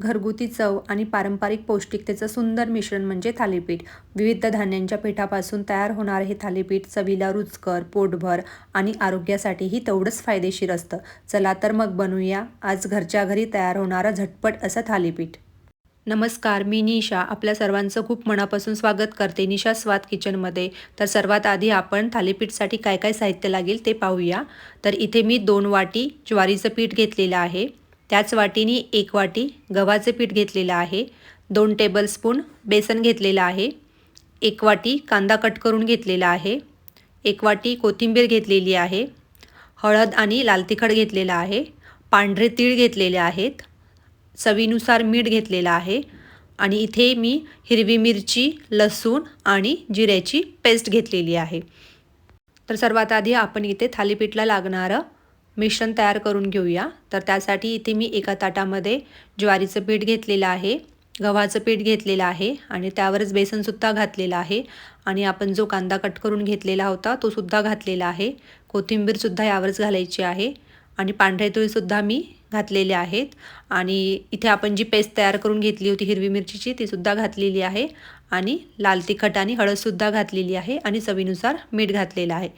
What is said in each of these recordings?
घरगुती चव आणि पारंपरिक पौष्टिकतेचं सुंदर मिश्रण म्हणजे थालीपीठ. विविध धान्यांच्या पिठापासून तयार होणारे हे थालीपीठ चवीला रुचकर पोटभर आणि आरोग्यासाठीही तेवढंच फायदेशीर असतं. चला तर मग बनवूया. आज घरच्या घरी तयार होणारं झटपट असं थालीपीठ. नमस्कार मी निशा. आपल्या सर्वांचं खूप मनापासून स्वागत करते निशा स्वाद किचनमध्ये. तर सर्वात आधी आपण थालीपीठसाठी काय काय साहित्य लागेल ते पाहूया. तर इथे मी दोन वाटी ज्वारीचं पीठ घेतलेलं आहे. त्याच वाटीने एक वाटी गव्हाचे पीठ घेतलेलं आहे दोन टेबलस्पून बेसन घेतलेलं आहे एक वाटी कांदा कट करून घेतलेला आहे एक वाटी कोथिंबीर घेतलेली आहे हळद आणि लाल तिखट घेतलेलं आहे पांढरे तीळ घेतलेले आहेत चवीनुसार मीठ घेतलेलं आहे आणि इथे मी हिरवी मिरची लसूण आणि जिऱ्याची पेस्ट घेतलेली आहे. तर सर्वात आधी आपण इथे थालीपीठला लागणारं मिश्रण तयार करून घेऊया. तर त्यासाठी इथे मी एका ताटामध्ये ज्वारीचं पीठ घेतलेलं आहे गव्हाचं पीठ घेतलेलं आहे आणि त्यावरच बेसनसुद्धा घातलेलं आहे. आणि आपण जो कांदा कट करून घेतलेला होता तो सुद्धा घातलेला आहे. कोथिंबीरसुद्धा यावरच घालायची आहे आणि पांढरे तुळीसुद्धा मी घातलेले आहेत. आणि इथे आपण जी पेस्ट तयार करून घेतली होती हिरवी मिरचीची तीसुद्धा घातलेली आहे. आणि लाल तिखट आणि हळदसुद्धा घातलेली आहे आणि चवीनुसार मीठ घातलेलं आहे.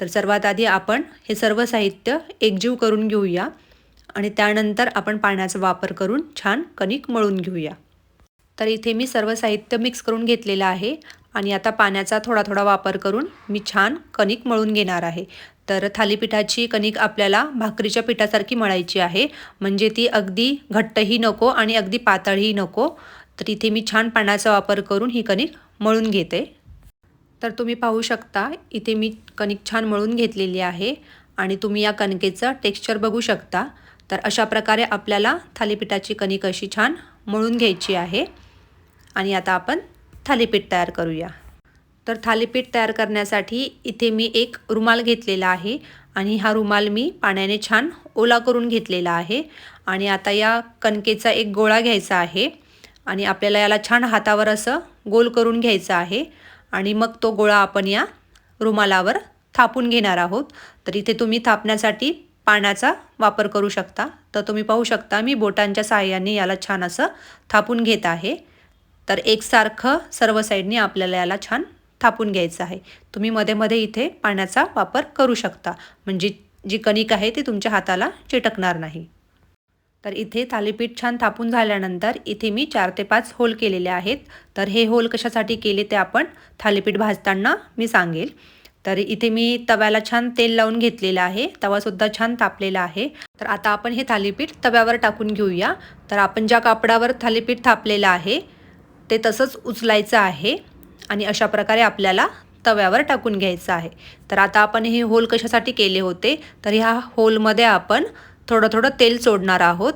तर सर्वात आधी आपण हे सर्व साहित्य एकजीव करून घेऊया आणि त्यानंतर आपण पाण्याचा वापर करून छान कणिक मळून घेऊया. तर इथे मी सर्व साहित्य मिक्स करून घेतलेलं आहे आणि आता पाण्याचा थोडा थोडा वापर करून मी छान कणिक मळून घेणार आहे. तर थालीपीठाची कणिक आपल्याला भाकरीच्या पिठासारखी मळायची आहे. म्हणजे ती अगदी घट्टही नको आणि अगदी पातळही नको. तर इथे मी छान पाण्याचा वापर करून ही कणिक मळून घेते. तर तुम्ही पाहू शकता इथे मी कणिक छान मळून घेतलेली आहे आणि तुम्ही या कणकेचं टेक्स्चर बघू शकता. तर अशा प्रकारे आपल्याला थालीपीठाची कणिक अशी छान मळून घ्यायची आहे. आणि आता आपण थालीपीठ तयार करूया. तर थालीपीठ तयार करण्यासाठी इथे मी एक रुमाल घेतलेला आहे आणि हा रुमाल मी पाण्याने छान ओला करून घेतलेला आहे. आणि आता या कणकेचा एक गोळा घ्यायचा आहे आणि आपल्याला याला छान हातावर असं गोल करून घ्यायचं आहे. आणि मग तो गोळा आपण या रुमालावर थापून घेणार आहोत. तर इथे तुम्ही थापण्यासाठी पाण्याचा वापर करू शकता. तर तुम्ही पाहू शकता मी बोटांच्या साहाय्याने याला छान असं थापून घेत आहे. तर एकसारखं सर्व साईडने आपल्याला याला छान थापून घ्यायचं आहे. तुम्ही मध्ये मध्ये इथे पाण्याचा वापर करू शकता. म्हणजे जी कणिक आहे ती तुमच्या हाताला चिटकणार नाही. तर इथे थालीपीठ छान थापून झाल्यानंतर इथे मी चार ते पाच होल केलेले आहेत. तर हे होल कशासाठी केले ते आपण थालीपीठ भाजताना मी सांगेल. तर इथे मी तव्याला छान तेल लावून घेतलेलं आहे. तवासुद्धा छान तापलेला आहे. तर आता आपण हे थालीपीठ तव्यावर टाकून घेऊया. तर आपण ज्या कापडावर थालीपीठ थापलेलं आहे ते तसंच उचलायचं आहे आणि अशा प्रकारे आपल्याला तव्यावर टाकून घ्यायचं आहे. तर आता आपण हे होल कशासाठी केले होते? तर ह्या होलमध्ये आपण थोडं थोडं तेल सोडणार आहोत.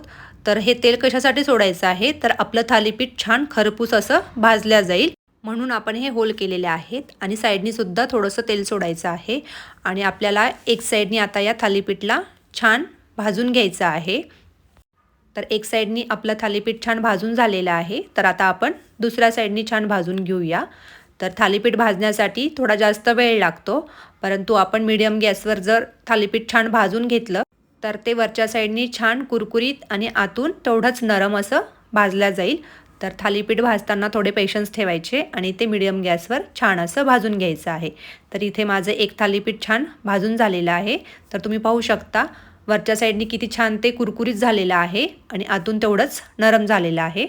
तर हे तेल कशासाठी सोडायचं आहे? तर आपलं थालीपीठ छान खरपूस असं भाजल्या जाईल. म्हणून आपण हे होल केलेले आहेत आणि साईडनी सुद्धा थोडंसं तेल सोडायचं आहे. आणि आपल्याला एक साईडनी आता या थालीपीठला छान भाजून घ्यायचं आहे. तर एक साईडनी आपलं थालीपीठ छान भाजून झालेलं आहे. तर आता आपण दुसऱ्या साईडनी छान भाजून घेऊया. तर थालीपीठ भाजण्यासाठी थोडा जास्त वेळ लागतो. परंतु आपण मीडियम गॅसवर जर थालीपीठ छान भाजून घेतलं तर ते वरच्या साईडनी छान कुरकुरीत आणि आतून तेवढंच नरम असं भाजल्या जाईल. तर थालीपीठ भाजताना थोडे पेशन्स ठेवायचे आणि ते मिडियम गॅसवर छान असं भाजून घ्यायचं आहे. तर इथे माझं एक थालीपीठ छान भाजून झालेलं आहे. तर तुम्ही पाहू शकता वरच्या साईडनी किती छान ते कुरकुरीत झालेलं आहे आणि आतून तेवढंच नरम झालेलं आहे.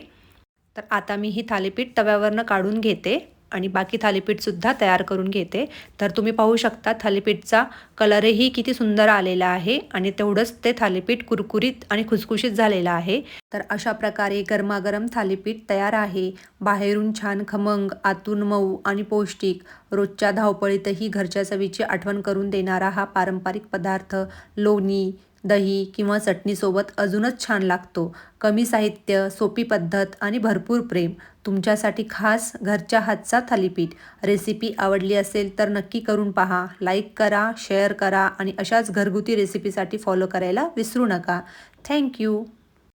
तर आता मी ही थालीपीठ तव्यावरनं काढून घेते. आणि बाकी थालीपीठसुद्धा तयार करून घेते. तर तुम्ही पाहू शकता थालीपीठचा कलरही किती सुंदर आलेला आहे आणि तेवढंच ते थालीपीठ कुरकुरीत आणि खुसखुशीत झालेलं आहे. तर अशा प्रकारे गरमागरम थालीपीठ तयार आहे. बाहेरून छान खमंग आतून मऊ आणि पौष्टिक रोजच्या धावपळीतही घरच्या चवीची आठवण करून देणारा हा पारंपरिक पदार्थ लोणी दही किंवा चटणीसोबत अजूनच छान लागतो. कमी साहित्य सोपी पद्धत आणि भरपूर प्रेम. तुमच्यासाठी खास घरच्या हातचा थालीपीठ. रेसिपी आवडली असेल तर नक्की करून पहा. लाईक करा शेअर करा आणि अशाच घरगुती रेसिपीसाठी फॉलो करायला विसरू नका. थँक्यू